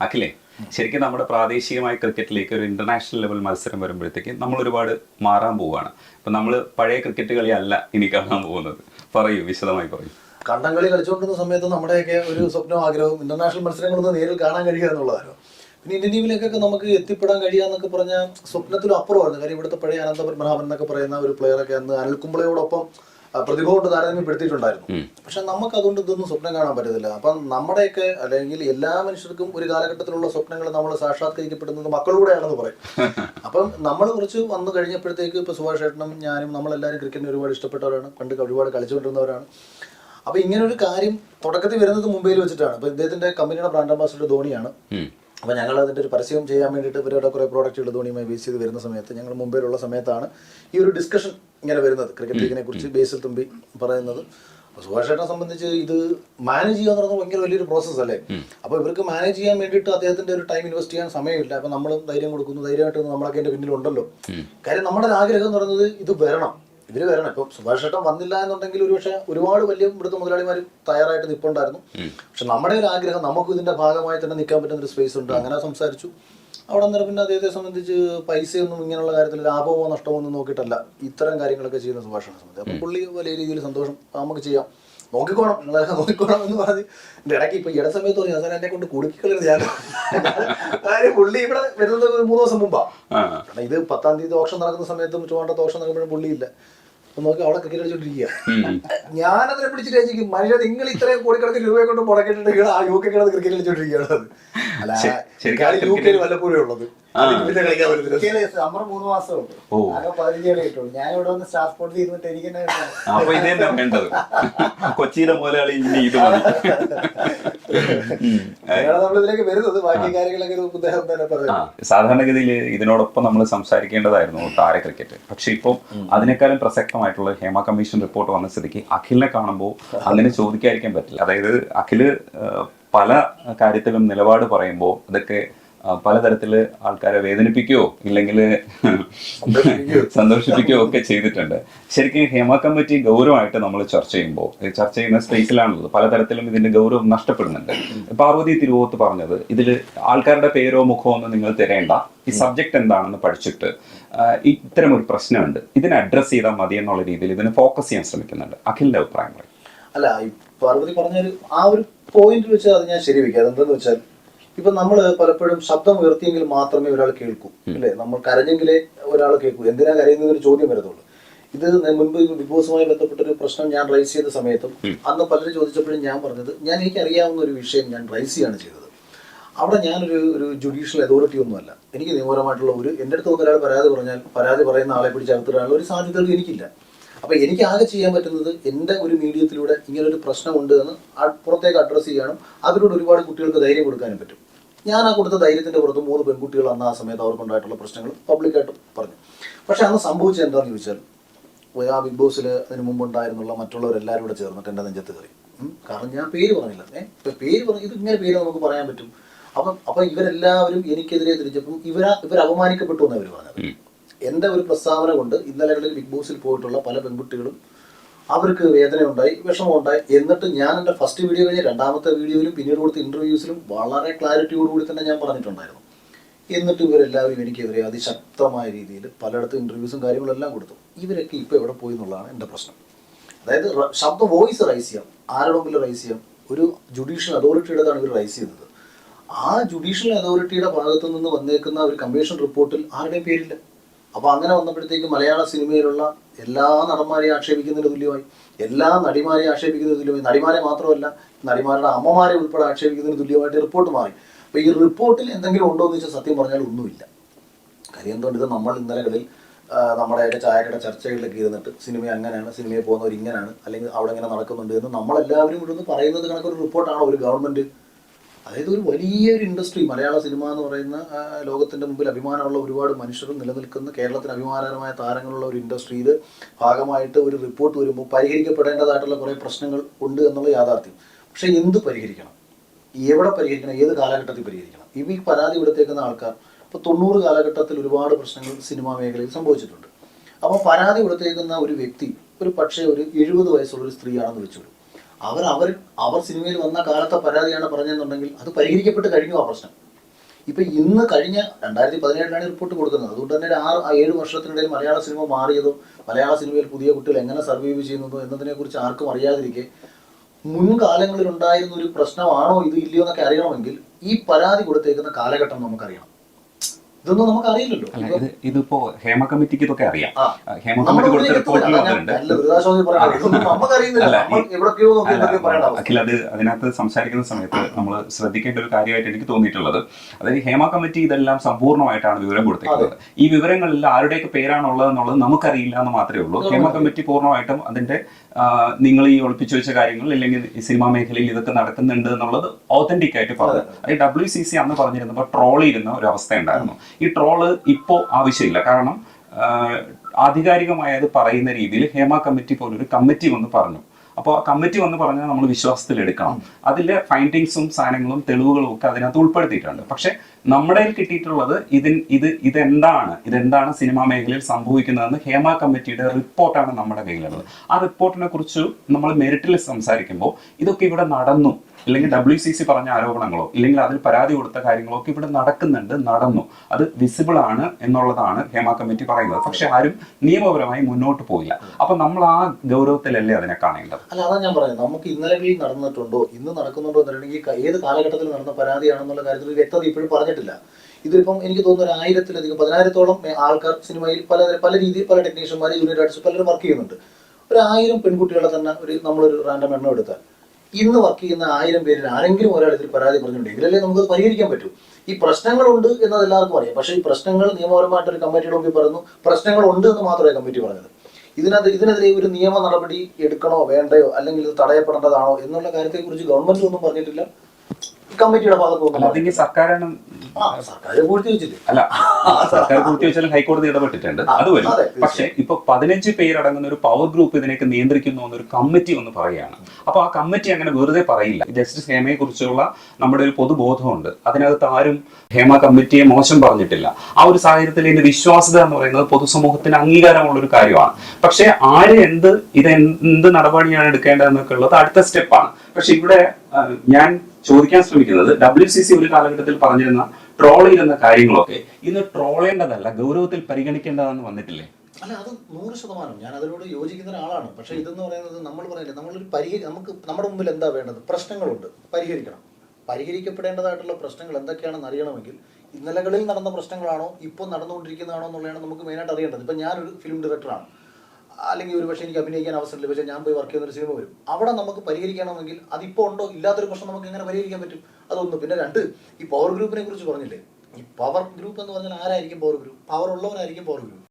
അഖിലേ ശരിക്കും നമ്മുടെ പ്രാദേശികമായ ക്രിക്കറ്റിലേക്ക് ഒരു ഇന്റർനാഷണൽ ലെവൽ മത്സരം വരുമ്പോഴത്തേക്ക് നമ്മൾ ഒരുപാട് മാറാൻ പോവുകയാണ്. അപ്പൊ നമ്മൾ പഴയ ക്രിക്കറ്റ് കളി അല്ല ഇനി കാണാൻ പോകുന്നത്. പറയൂ വിശദമായി പറയൂ. കണ്ടം കളി കളിച്ചുകൊണ്ടിരുന്ന സമയത്ത് നമ്മുടെയൊക്കെ ഒരു സ്വപ്നം ആഗ്രഹവും ഇന്റർനാഷണൽ മത്സരങ്ങളൊന്നും നേരിൽ കാണാൻ കഴിയുക എന്നുള്ളതായിരുന്നു. പിന്നെ ഇന്ത്യൻ ടീമിലേക്കൊക്കെ നമുക്ക് എത്തിപ്പെടാൻ കഴിയുക എന്നൊക്കെ പറഞ്ഞാൽ സ്വപ്നത്തിലും അപ്പുറമായിരുന്നു. കാര്യം ഇവിടുത്തെ പഴയ അനന്ത പത്മനാഭൻ എന്നൊക്കെ പറയുന്ന ഒരു പ്ലെയറൊക്കെ അന്ന് അനിൽ കുംബ്ലയോടൊപ്പം ആ, പ്രതിഭ കൊണ്ട് താരതമ്യപ്പെടുത്തിയിട്ടുണ്ടായിരുന്നു. പക്ഷെ നമുക്ക് അതുകൊണ്ട് ഇതൊന്നും സ്വപ്നം കാണാൻ പറ്റത്തില്ല. അപ്പം നമ്മുടെയൊക്കെ അല്ലെങ്കിൽ എല്ലാ മനുഷ്യർക്കും ഒരു കാലഘട്ടത്തിലുള്ള സ്വപ്നങ്ങൾ നമ്മൾ സാക്ഷാത്കരിക്കപ്പെടുന്നത് മക്കളിലൂടെയാണെന്ന് പറയും. അപ്പം നമ്മൾ കുറച്ച് വന്നു കഴിഞ്ഞപ്പോഴത്തേക്ക് ഇപ്പൊ സുഭാഷ് ചേട്ടനും ഞാനും നമ്മളെല്ലാവരും ക്രിക്കറ്റിനെ ഒരുപാട് ഇഷ്ടപ്പെട്ടവരാണ്. പണ്ട് ഒരുപാട് കളിച്ചുകൊണ്ടിരുന്നവരാണ്. അപ്പൊ ഇങ്ങനെ ഒരു കാര്യം തുടക്കത്തിൽ വരുന്നത് മുംബൈയിൽ വെച്ചിട്ടാണ്. അപ്പൊ ഇദ്ദേഹത്തിന്റെ കമ്പനിയുടെ ബ്രാൻഡ് അംബാസിഡർ ധോണിയാണ്. അപ്പൊ അപ്പോൾ ഞങ്ങൾ അതിന്റെ ഒരു പരസ്യം ചെയ്യാൻ വേണ്ടിയിട്ട് ഇവരുടെ കുറേ പ്രോഡക്റ്റുകൾ ധോണിയുമായി ബേസ് ചെയ്ത് വരുന്ന സമയത്ത് ഞങ്ങൾ മുംബൈയിലുള്ള സമയത്താണ് ഈ ഒരു ഡിസ്കഷൻ ഇങ്ങനെ വരുന്നത് ക്രിക്കറ്റ് ലീഗിനെ കുറിച്ച് ബേസിൽ തുമ്പി പറയുന്നത്. സുഭാഷേട്ടനെ സംബന്ധിച്ച് ഇത് മാനേജ് ചെയ്യുക എന്ന് പറയുന്നത് ഭയങ്കര വലിയൊരു പ്രോസസ്സ് അല്ലേ? അപ്പോൾ ഇവർക്ക് മാനേജ് ചെയ്യാൻ വേണ്ടിയിട്ട് അദ്ദേഹത്തിന്റെ ഒരു ടൈം ഇൻവെസ്റ്റ് ചെയ്യാൻ സമയമില്ല. അപ്പോൾ നമ്മൾ ധൈര്യം കൊടുക്കുന്നു. ധൈര്യമായിട്ട് നമ്മളൊക്കെ എന്റെ പിന്നിലുണ്ടല്ലോ കാര്യം നമ്മുടെ ആഗ്രഹം എന്ന് പറയുന്നത് ഇത് വരണം. ഇവർ വരണം. ഇപ്പൊ സുഭാഷ് ചേട്ടൻ വന്നില്ല എന്നുണ്ടെങ്കിൽ ഒരുപക്ഷെ ഒരുപാട് വലിയ ഇവിടുത്തെ മുതലാളിമാർ തയ്യാറായിട്ട് നിൽപ്പുണ്ടായിരുന്നു പക്ഷെ നമ്മുടെ ഒരു ആഗ്രഹം നമുക്ക് ഇതിന്റെ ഭാഗമായി തന്നെ നിൽക്കാൻ പറ്റുന്ന ഒരു സ്പേസ് ഉണ്ട്. അങ്ങനെ സംസാരിച്ചു. അവിടെ അന്നേരം പിന്നെ അദ്ദേഹത്തെ സംബന്ധിച്ച് പൈസയൊന്നും ഇങ്ങനെയുള്ള കാര്യത്തിൽ ലാഭമോ നഷ്ടമോ ഒന്നും നോക്കിയിട്ടല്ല. ഇത്തരം കാര്യങ്ങളൊക്കെ ചെയ്യുന്ന സുഭാഷിനെ സംബന്ധിച്ച്. അപ്പം പുള്ളി വലിയ രീതിയിൽ സന്തോഷം നമുക്ക് ചെയ്യാം. നോക്കിക്കോണം നിങ്ങളെ നോക്കിക്കോണം എന്ന് പറഞ്ഞ് എന്റെ ഇടയ്ക്ക് ഇപ്പൊ ഇട സമയത്ത് പറഞ്ഞു സാർ എന്നെ കൊണ്ട് കുടുക്കിക്കളരുത് ഞാൻ കാര്യം പുള്ളി ഇവിടെ വരുന്നത് മൂന്ന് ദിവസം മുമ്പാ. കാരണം ഇത് പത്താം തീയതി ഓപ്ഷൻ നടക്കുന്ന സമയത്തും ചുവണ്ടത്തെ ഓപ്ഷൻ നടക്കുമ്പോഴും പുള്ളിയില്ല. നോക്കി അവിടെ ക്രിക്കറ്റ് കളിച്ചോണ്ടിരിക്കുക ഞാനതിനെ പിടിച്ചിട്ട് രചിക്കും മനുഷ്യ നിങ്ങൾ ഇത്രയും കോടിക്കണക്കിന് രൂപയെ കൊണ്ട് മുടക്കിട്ടുണ്ടെങ്കിൽ ആ യു കെ കിടന്ന് ക്രിക്കറ്റ് കളിച്ചോണ്ടിരിക്കുകയാണ് അല്ല യു കെയിൽ വല്ലപ്പോഴും ഉള്ളത്. മൂന്ന് മാസമുണ്ട്. ഓ. ആകെ പതിനഞ്ച് കളി കിട്ടുള്ളൂ ഞാൻ ഇവിടെ വന്ന് സ്റ്റാർ സ്പോർട്ട് ഇരുന്നിട്ട് എനിക്ക്. അപ്പൊ ഇത് വേണ്ടത്. കൊച്ചിയിലെ മുതലാളി ഇനി ഇത് മതി. സാധാരണഗതിയിൽ ഇതിനോടൊപ്പം നമ്മൾ സംസാരിക്കേണ്ടതായിരുന്നു താര ക്രിക്കറ്റ് പക്ഷെ ഇപ്പം അതിനേക്കാളും പ്രസക്തമായിട്ടുള്ള ഹേമ കമ്മീഷൻ റിപ്പോർട്ട് വന്ന സ്ഥിതിക്ക് അഖിലിനെ കാണുമ്പോൾ അങ്ങനെ ചോദിക്കാതിരിക്കാൻ പറ്റില്ല. അതായത് അഖിൽ പല കാര്യത്തിലും നിലപാട് പറയുമ്പോൾ അതൊക്കെ പലതരത്തിൽ ആൾക്കാരെ വേദനിപ്പിക്കുകയോ ഇല്ലെങ്കിൽ സന്തോഷിപ്പിക്കുകയോ. ഒക്കെ ചെയ്തിട്ടുണ്ട്. ശരിക്കും ഹേമ കമ്മിറ്റി ഗൗരവമായിട്ട് നമ്മൾ ചർച്ച ചെയ്യുമ്പോൾ ചർച്ച ചെയ്യുന്ന സ്പേസിലാണുള്ളത്. പലതരത്തിലും ഇതിന്റെ ഗൗരവം നഷ്ടപ്പെടുന്നുണ്ട്. പാർവതി തിരുവോത്ത് പറഞ്ഞത് ഇതിൽ ആൾക്കാരുടെ പേരോ മുഖമോ ഒന്നും നിങ്ങൾ തരേണ്ട ഈ സബ്ജക്ട് എന്താണെന്ന് പഠിച്ചിട്ട് ഇത്തരം ഒരു പ്രശ്നമുണ്ട്. ഇതിനെ അഡ്രസ്സ് ചെയ്താൽ മതി എന്നുള്ള രീതിയിൽ ഇതിനെ ഫോക്കസ് ചെയ്യാൻ ശ്രമിക്കുന്നുണ്ട്. അഖിലിന്റെ അഭിപ്രായം പറയും. അല്ല പാർവതി പറഞ്ഞ ആ ഒരു പോയിന്റ് വെച്ച് അത് ഞാൻ ശരി വെക്കാം അതെന്താന്ന് വെച്ചാൽ ഇപ്പൊ നമ്മൾ പലപ്പോഴും ശബ്ദം ഉയർത്തിയെങ്കിൽ മാത്രമേ ഒരാൾ കേൾക്കൂ. അല്ലെ? നമ്മൾ കരഞ്ഞെങ്കിലേ ഒരാൾ കേൾക്കൂ. എന്തിനാ കരയുന്നത് ഒരു ചോദ്യം വരത്തുള്ളൂ. ഇത് മുൻപ് ബിഗ് ബോസുമായി ബന്ധപ്പെട്ട ഒരു പ്രശ്നം ഞാൻ റൈസ് ചെയ്ത സമയത്തും അന്ന് പലരും ചോദിച്ചപ്പോഴും ഞാൻ പറഞ്ഞത് ഞാൻ എനിക്ക് അറിയാവുന്ന ഒരു വിഷയം ഞാൻ റൈസ് ചെയ്യാണ് ചെയ്തത്. അവിടെ ഞാനൊരു ഒരു ജുഡീഷ്യൽ അതോറിറ്റി ഒന്നുമല്ല. എനിക്ക് നിയമപരമായിട്ടുള്ള ഒരു എന്റെ അടുത്ത് ഒരാൾ പരാതി പറഞ്ഞാൽ പരാതി പറയുന്ന ആളെ പിടിച്ച് അകത്തിടാനുള്ള ഒരു സാധ്യതകൾ എനിക്കില്ല. അപ്പൊ എനിക്ക് ആകെ ചെയ്യാൻ പറ്റുന്നത് എന്റെ ഒരു മീഡിയത്തിലൂടെ ഇങ്ങനൊരു പ്രശ്നമുണ്ട് എന്ന് പുറത്തേക്ക് അഡ്രസ്സ് ചെയ്യാനും അതിലൂടെ ഒരുപാട് കുട്ടികൾക്ക് ധൈര്യം കൊടുക്കാനും പറ്റും. ഞാൻ ആ കൊടുത്ത ധൈര്യത്തിന്റെ പുറത്ത് മൂന്ന് പെൺകുട്ടികൾ അന്ന് ആ സമയത്ത് അവർക്കുണ്ടായിട്ടുള്ള പ്രശ്നങ്ങൾ പബ്ലിക്കായിട്ട് പറഞ്ഞു. പക്ഷെ അന്ന് സംഭവിച്ചത് എന്താണെന്ന് ചോദിച്ചാൽ ആ ബിഗ് ബോസിൽ അതിന് മുമ്പുണ്ടായിരുന്നുള്ള മറ്റുള്ളവരെല്ലാവരും കൂടെ ചേർന്നിട്ട് എന്റെ നെഞ്ചത്ത് കയറി. കാരണം ഞാൻ പേര് പറഞ്ഞില്ല. ഏഹ് പേര് പറഞ്ഞു ഇത് ഇങ്ങനെ പേര് നമുക്ക് പറയാൻ പറ്റും. അപ്പം അപ്പം ഇവരെല്ലാവരും എനിക്കെതിരെ തിരിച്ചപ്പം ഇവരാ ഇവർ അപമാനിക്കപ്പെട്ടു എന്ന് അവർ പറഞ്ഞത്. എന്റെ ഒരു പ്രസ്താവന കൊണ്ട് ഇന്നലകളിൽ ബിഗ് ബോസിൽ പോയിട്ടുള്ള പല പെൺകുട്ടികളും അവർക്ക് വേദനയുണ്ടായി വിഷമമുണ്ടായി. എന്നിട്ട് ഞാൻ എന്റെ ഫസ്റ്റ് വീഡിയോ കഴിഞ്ഞ് രണ്ടാമത്തെ വീഡിയോയിലും പിന്നീട് കൊടുത്ത ഇന്റർവ്യൂസിലും വളരെ ക്ലാരിറ്റിയോടുകൂടി തന്നെ ഞാൻ പറഞ്ഞിട്ടുണ്ടായിരുന്നു. എന്നിട്ട് ഇവരെല്ലാവരും എനിക്കെതിരെ അതിശക്തമായ രീതിയിൽ പലയിടത്തും ഇന്റർവ്യൂസും കാര്യങ്ങളെല്ലാം കൊടുത്തു. ഇവരൊക്കെ ഇപ്പോൾ എവിടെ പോയി എന്നുള്ളതാണ് എന്റെ പ്രശ്നം. അതായത് ശബ്ദ വോയിസ് റൈസ് ചെയ്യാം. ആരുടെ മുമ്പിൽ റൈസ് ചെയ്യാം? ഒരു ജുഡീഷ്യൽ അതോറിറ്റിയുടേതാണ് ഇവർ റൈസ് ചെയ്തത് ആ ജുഡീഷ്യൽ അതോറിറ്റിയുടെ ഭാഗത്തു നിന്ന് വന്നേക്കുന്ന ഒരു കമ്മീഷൻ റിപ്പോർട്ടിൽ ആരുടെയും പേരില്ല. അപ്പോൾ അങ്ങനെ വന്നപ്പോഴത്തേക്ക് മലയാള സിനിമയിലുള്ള എല്ലാ നടന്മാരെയും ആക്ഷേപിക്കുന്നതിന് തുല്യമായി. എല്ലാ നടിമാരെയും ആക്ഷേപിക്കുന്നതിന് തുല്യമായി. നടിമാരെ മാത്രമല്ല നടിമാരുടെ അമ്മമാരെ ഉൾപ്പെടെ ആക്ഷേപിക്കുന്നതിന് തുല്യമായിട്ട് റിപ്പോർട്ട് മാറി. അപ്പോൾ ഈ റിപ്പോർട്ടിൽ എന്തെങ്കിലും ഉണ്ടോ എന്ന് വെച്ചാൽ സത്യം പറഞ്ഞാൽ ഒന്നുമില്ല. കാര്യം എന്തുകൊണ്ട് ഇത് നമ്മൾ ഇന്നലകളിൽ നമ്മുടെ നമ്മുടെയൊക്കെ ചായക്കട ചർച്ചകളിലൊക്കെ ഇരുന്നിട്ട് സിനിമ അങ്ങനെയാണ് സിനിമയിൽ പോകുന്നവർ ഇങ്ങനെയാണ് അല്ലെങ്കിൽ അവിടെ ഇങ്ങനെ നടക്കുന്നുണ്ട് എന്ന് നമ്മളെല്ലാവരും കൂടെ ഒന്ന് പറയുന്നത് കണക്കൊരു റിപ്പോർട്ടാണ് ഒരു ഗവൺമെന്റ് അതായത് ഒരു വലിയൊരു ഇൻഡസ്ട്രി മലയാള സിനിമ എന്ന് പറയുന്ന ലോകത്തിന്റെ മുമ്പിൽ അഭിമാനമുള്ള ഒരുപാട് മനുഷ്യർ നിലനിൽക്കുന്ന കേരളത്തിന് അഭിമാനകരമായ താരങ്ങളുള്ള ഒരു ഇൻഡസ്ട്രിയിൽ ഭാഗമായിട്ട് ഒരു റിപ്പോർട്ട് വരുമ്പോൾ പരിഹരിക്കപ്പെടേണ്ടതായിട്ടുള്ള കുറേ പ്രശ്നങ്ങൾ ഉണ്ട് എന്നുള്ള യാഥാർത്ഥ്യം. പക്ഷേ എന്ത് പരിഹരിക്കണം? എവിടെ പരിഹരിക്കണം? ഏത് കാലഘട്ടത്തിൽ പരിഹരിക്കണം? ഇവ ഈ പരാതി കൊടുത്തേക്കുന്ന ആൾക്കാർ ഇപ്പോൾ തൊണ്ണൂറ് കാലഘട്ടത്തിൽ ഒരുപാട് പ്രശ്നങ്ങൾ സിനിമാ മേഖലയിൽ സംഭവിച്ചിട്ടുണ്ട്. അപ്പോൾ പരാതി കൊടുത്തേക്കുന്ന ഒരു വ്യക്തി ഒരു പക്ഷേ ഒരു എഴുപത് വയസ്സുള്ള ഒരു സ്ത്രീയാണെന്ന് വെച്ചോളൂ. അവർ അവർ അവർ സിനിമയിൽ വന്ന കാലത്തെ പരാതിയാണ് പറഞ്ഞതെന്നുണ്ടെങ്കിൽ അത് പരിഹരിക്കപ്പെട്ട് കഴിഞ്ഞു ആ പ്രശ്നം. ഇപ്പൊ ഇന്ന് കഴിഞ്ഞ രണ്ടായിരത്തി പതിനേഴിലാണ് റിപ്പോർട്ട് കൊടുക്കുന്നത്. അതുകൊണ്ട് തന്നെ ആറ് ഏഴ് വർഷത്തിനിടയിൽ മലയാള സിനിമ മാറിയതോ മലയാള സിനിമയിൽ പുതിയ കുട്ടികൾ എങ്ങനെ സർവൈവ് ചെയ്യുന്നതോ എന്നതിനെ കുറിച്ച് ആർക്കും അറിയാതിരിക്കെ മുൻകാലങ്ങളിൽ ഉണ്ടായിരുന്ന ഒരു പ്രശ്നമാണോ ഇത് ഇല്ലയോ എന്നൊക്കെ അറിയണമെങ്കിൽ ഈ പരാതി കൊടുത്തേക്കുന്ന കാലഘട്ടം നമുക്കറിയണം. ഇതൊന്നും നമുക്ക് അറിയില്ലല്ലോ അല്ല ഇത് ഇതിപ്പോ ഹേമ കമ്മിറ്റിക്ക് ഇതൊക്കെ അറിയാം. ഹേമ കമ്മിറ്റി കൊടുത്ത റിപ്പോർട്ടിൽ വന്നിട്ടുണ്ട്. അഖിൽ അത് അതിനകത്ത് സംസാരിക്കുന്ന സമയത്ത് നമ്മൾ ശ്രദ്ധിക്കേണ്ട ഒരു കാര്യമായിട്ട് എനിക്ക് തോന്നിയിട്ടുള്ളത് അതായത് ഹേമ കമ്മിറ്റി ഇതെല്ലാം സമ്പൂർണമായിട്ടാണ് വിവരം കൊടുത്തിട്ടുള്ളത് ഈ വിവരങ്ങളിൽ ആരുടെയൊക്കെ പേരാണുള്ളത് എന്നുള്ളത് നമുക്കറിയില്ല എന്ന് മാത്രമേ ഉള്ളൂ. ഹേമ കമ്മിറ്റി പൂർണമായിട്ടും അതിന്റെ നിങ്ങൾ ഈ ഒളിപ്പിച്ചു വെച്ച കാര്യങ്ങൾ അല്ലെങ്കിൽ സിനിമാ മേഖലയിൽ ഇതൊക്കെ നടക്കുന്നുണ്ട് എന്നുള്ളത് ഓതന്റിക് ആയിട്ട് പറഞ്ഞു. അതായത് ഡബ്ല്യു സി സി അന്ന് പറഞ്ഞിരുന്നപ്പോൾ ട്രോൾ ചെയ്യുന്ന ഒരു അവസ്ഥ ഉണ്ടായിരുന്നു ഈ ട്രോൾ ഇപ്പോൾ ആവശ്യമില്ല. കാരണം ആധികാരികമായ അത് പറയുന്ന രീതിയിൽ ഹേമ കമ്മിറ്റി പോലൊരു കമ്മിറ്റി വന്ന് പറഞ്ഞു. അപ്പോൾ ആ കമ്മിറ്റി വന്ന് പറഞ്ഞാൽ നമ്മൾ വിശ്വാസത്തിൽ എടുക്കണം. അതിലെ ഫൈൻഡിങ്സും സാധനങ്ങളും തെളിവുകളും ഒക്കെ അതിനകത്ത് ഉൾപ്പെടുത്തിയിട്ടുണ്ട്. പക്ഷേ നമ്മുടെ കിട്ടിയിട്ടുള്ളത് ഇതിൻ ഇത് ഇതെന്താണ്? ഇതെന്താണ് സിനിമാ മേഖലയിൽ സംഭവിക്കുന്നതെന്ന് ഹേമ കമ്മിറ്റിയുടെ റിപ്പോർട്ടാണ് നമ്മുടെ കയ്യിലുള്ളത്. ആ റിപ്പോർട്ടിനെ കുറിച്ച് നമ്മൾ മെറിറ്റിൽ സംസാരിക്കുമ്പോൾ ഇതൊക്കെ ഇവിടെ നടന്നു. അല്ലെങ്കിൽ ഡബ്ല്യു സി സി പറഞ്ഞ ആരോപണങ്ങളോ ഇല്ലെങ്കിൽ അതിൽ പരാതി കൊടുത്ത കാര്യങ്ങളോ ഒക്കെ ഇവിടെ നടക്കുന്നുണ്ട് നടന്നു. അത് വിസിബിൾ ആണ് എന്നുള്ളതാണ് ഹേമ കമ്മിറ്റി പറയുന്നത്. പക്ഷെ ആരും നിയമപരമായി മുന്നോട്ട് പോയില്ല. അപ്പൊ നമ്മൾ ആ ഗൗരവത്തിലല്ലേ അതിനെ കാണേണ്ടത്? അല്ല അതാ ഞാൻ പറയുന്നത്. നമുക്ക് ഇന്നലകളിൽ നടന്നിട്ടുണ്ടോ ഇന്ന് നടക്കുന്നുണ്ടോ എന്നുണ്ടെങ്കിൽ ക- ഏത് കാലഘട്ടത്തിൽ നടന്ന പരാതിയാണെന്നുള്ള കാര്യത്തിൽ വ്യക്തത ഇപ്പോഴും പറഞ്ഞിട്ടില്ല. ഇതിപ്പം എനിക്ക് തോന്നുന്നു ഒരു ആയിരത്തിലധികം പതിനായിരത്തോളം ആൾക്കാർ സിനിമയിൽ പല പല രീതിയിൽ പല ടെക്നീഷ്യന്മാർ യൂണിറ്റ് ആർട്ടിസ്റ്റ് പലരും വർക്ക് ചെയ്യുന്നുണ്ട്. ഒരു ആയിരം പെൺകുട്ടികളെ തന്നെ ഒരു നമ്മളൊരു റാൻഡം എണ്ണം എടുത്താൽ ഇന്ന് വർക്ക് ചെയ്യുന്ന ആയിരം പേരിൽ ആരെങ്കിലും ഒരാൾ ഇതിൽ പരാതി പറഞ്ഞിട്ടുണ്ടെങ്കിൽ എങ്കിലല്ലേ നമുക്ക് പരിഹരിക്കാൻ പറ്റും. ഈ പ്രശ്നങ്ങളുണ്ട് എന്നത് എല്ലാവർക്കും അറിയാം. പക്ഷേ ഈ പ്രശ്നങ്ങൾ നിയമപരമായിട്ട് ഒരു കമ്മിറ്റിയുടെ മുമ്പിൽ പറഞ്ഞു പ്രശ്നങ്ങളുണ്ട് എന്ന് മാത്രമേ കമ്മിറ്റി പറഞ്ഞത്. ഇതിനകത്ത് ഇതിനെതിരെ ഒരു നിയമ നടപടി എടുക്കണോ വേണ്ടയോ അല്ലെങ്കിൽ ഇത് തടയപ്പെടേണ്ടതാണോ എന്നുള്ള കാര്യത്തെക്കുറിച്ച് ഗവൺമെന്റ് ഒന്നും പറഞ്ഞിട്ടില്ല. കമ്മിറ്റിയുടെ ഭാഗത്ത് ഒന്നും അതെങ്കിൽ സർക്കാരാണ് സർക്കാർ പൂഴ്ത്തി വെച്ചില്ലേ? അല്ല സർക്കാർ പൂർത്തി വെച്ചാലും ഹൈക്കോടതി ഇടപെട്ടിട്ടുണ്ട്. അത് വരും. പക്ഷെ ഇപ്പൊ പതിനഞ്ച് പേരടങ്ങുന്ന ഒരു പവർ ഗ്രൂപ്പ് ഇതിനൊക്കെ നിയന്ത്രിക്കുന്നു എന്നൊരു കമ്മിറ്റി ഒന്ന് പറയുകയാണ്. അപ്പൊ ആ കമ്മിറ്റി അങ്ങനെ വെറുതെ പറയില്ല. ജസ്റ്റിസ് ഹേമയെ കുറിച്ചുള്ള നമ്മുടെ ഒരു പൊതുബോധമുണ്ട്. അതിനകത്ത് ആരും ഹേമ കമ്മിറ്റിയെ മോശം പറഞ്ഞിട്ടില്ല. ആ ഒരു സാഹചര്യത്തിൽ ഇതിന്റെ വിശ്വാസ്യത എന്ന് പറയുന്നത് പൊതുസമൂഹത്തിന് അംഗീകാരമുള്ള ഒരു കാര്യമാണ്. പക്ഷെ ആര് എന്ത് ഇത് എന്ത് നടപടിയാണ് എടുക്കേണ്ടതെന്നൊക്കെ ഉള്ളത് അടുത്ത സ്റ്റെപ്പാണ് പക്ഷെ ഇവിടെ ഞാൻ ചോദിക്കാൻ ശ്രമിക്കുന്നത് ഡബ്ല്യു സി സി ഒരു കാലഘട്ടത്തിൽ പറഞ്ഞിരുന്ന ട്രോൾ ചെയ്യുന്ന കാര്യങ്ങളൊക്കെ ഇന്ന് ട്രോൾ ചെയ്യേണ്ടതല്ല ഗൗരവത്തിൽ പരിഗണിക്കേണ്ടതാണെന്ന് വന്നിട്ടില്ലേ? അല്ല അത് നൂറ് ശതമാനം. ഞാൻ അതിനോട് യോജിക്കുന്ന ഒരാളാണ്. പക്ഷെ ഇതെന്ന് പറയുന്നത് നമ്മൾ പറയില്ലേ നമ്മളൊരു പരിഹരി നമുക്ക് നമ്മുടെ മുമ്പിൽ എന്താ വേണ്ടത്? പ്രശ്നങ്ങളുണ്ട്. പരിഹരിക്കണം. പരിഹരിക്കപ്പെടേണ്ടതായിട്ടുള്ള പ്രശ്നങ്ങൾ എന്തൊക്കെയാണെന്ന് അറിയണമെങ്കിൽ ഇന്നലകളിൽ നടന്ന പ്രശ്നങ്ങളാണോ ഇപ്പോൾ നടന്നുകൊണ്ടിരിക്കുന്നതാണോ എന്നുള്ളതാണ് നമുക്ക് മെയിനായിട്ട് അറിയേണ്ടത്. ഇപ്പം ഞാനൊരു ഫിലിം ഡയറക്ടറാണ് അല്ലെങ്കിൽ ഒരു പക്ഷേ എനിക്ക് അഭിനയിക്കാൻ അവസരം ലഭിച്ചാൽ ഞാൻ പോയി വർക്ക് ചെയ്യുന്ന ഒരു സിനിമ വരും. അവിടെ നമുക്ക് പരിഹരിക്കണമെങ്കിൽ അതിപ്പോൾ ഉണ്ടോ? ഇല്ലാത്തൊരു പ്രശ്നം നമുക്ക് എങ്ങനെ പരിഹരിക്കാൻ പറ്റും? അതൊന്ന് പിന്നെ രണ്ട് ഈ പവർ ഗ്രൂപ്പിനെ കുറിച്ച് പറഞ്ഞില്ലേ? ഈ പവർ ഗ്രൂപ്പ് എന്ന് പറഞ്ഞാൽ ആരായിരിക്കും പവർ ഗ്രൂപ്പ് പവർ ഉള്ളവരായിരിക്കും പവർ ഗ്രൂപ്പ്